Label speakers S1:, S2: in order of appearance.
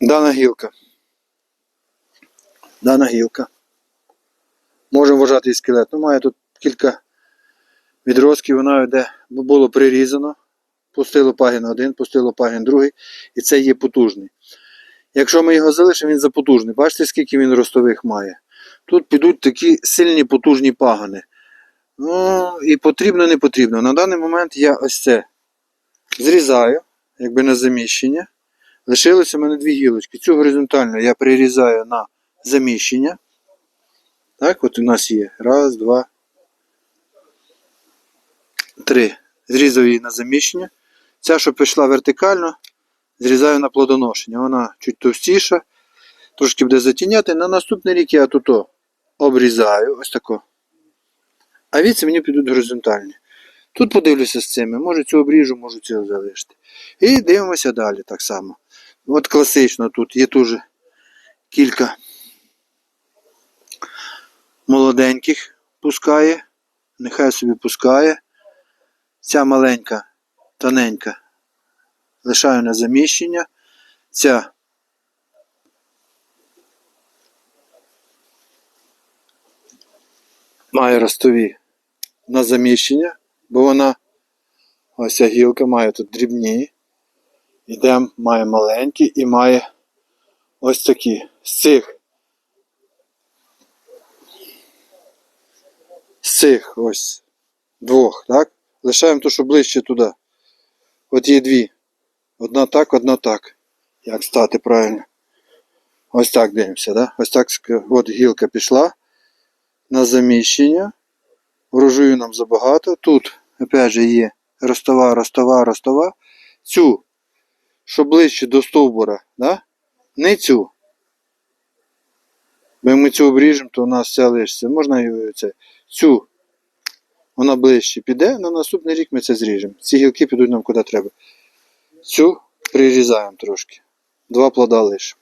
S1: Дана гілка. Дана гілка. Можемо вважати і скелет. Ну, має тут кілька відростків, вона йде, було прирізано. Пустило пагін один, пустило пагін другий, і це є потужний. Якщо ми його залишимо, він запотужний. Бачите, скільки він ростових має. Тут підуть такі сильні потужні пагани. Ну, і потрібно, не потрібно. На даний момент я ось це зрізаю, якби на заміщення. Лишилося в мене дві гілочки. Цю горизонтально я прирізаю на заміщення. Так, от у нас є. Раз, два, три. Зрізав її на заміщення. Ця, що пішла вертикально, зрізаю на плодоношення. Вона чуть товстіша, трошки буде затіняти. На наступний рік я тут обрізаю. Ось тако. А віці мені підуть горизонтальні. Тут подивлюся з цими. Може цю обріжу, можу цього залишити. І дивимося далі так само. От класично тут є дуже кілька молоденьких пускає. Нехай собі пускає. Ця маленька, тоненька. Лишаю на заміщення. Ця має ростові на заміщення, бо вона ось ця гілка має тут дрібні. Ідем, має маленькі і має ось такі. З цих. З цих ось двох, так? Лишаємо ту, що ближче туди. От є дві. Одна так, одна так. Як стати правильно? Ось так дивимося, да? Ось так от гілка пішла на заміщення. Врожаю нам забагато. Тут, опять же, є ростова, ростова, ростова. Цю, що ближче до стовбура, да? не цю. Бо ми цю обріжемо, то у нас вся лишиться. Можна це. Цю. Вона ближче піде, на наступний рік ми це зріжемо. Ці гілки підуть нам куди треба. Цю прирізаємо трошки. Два плода лише.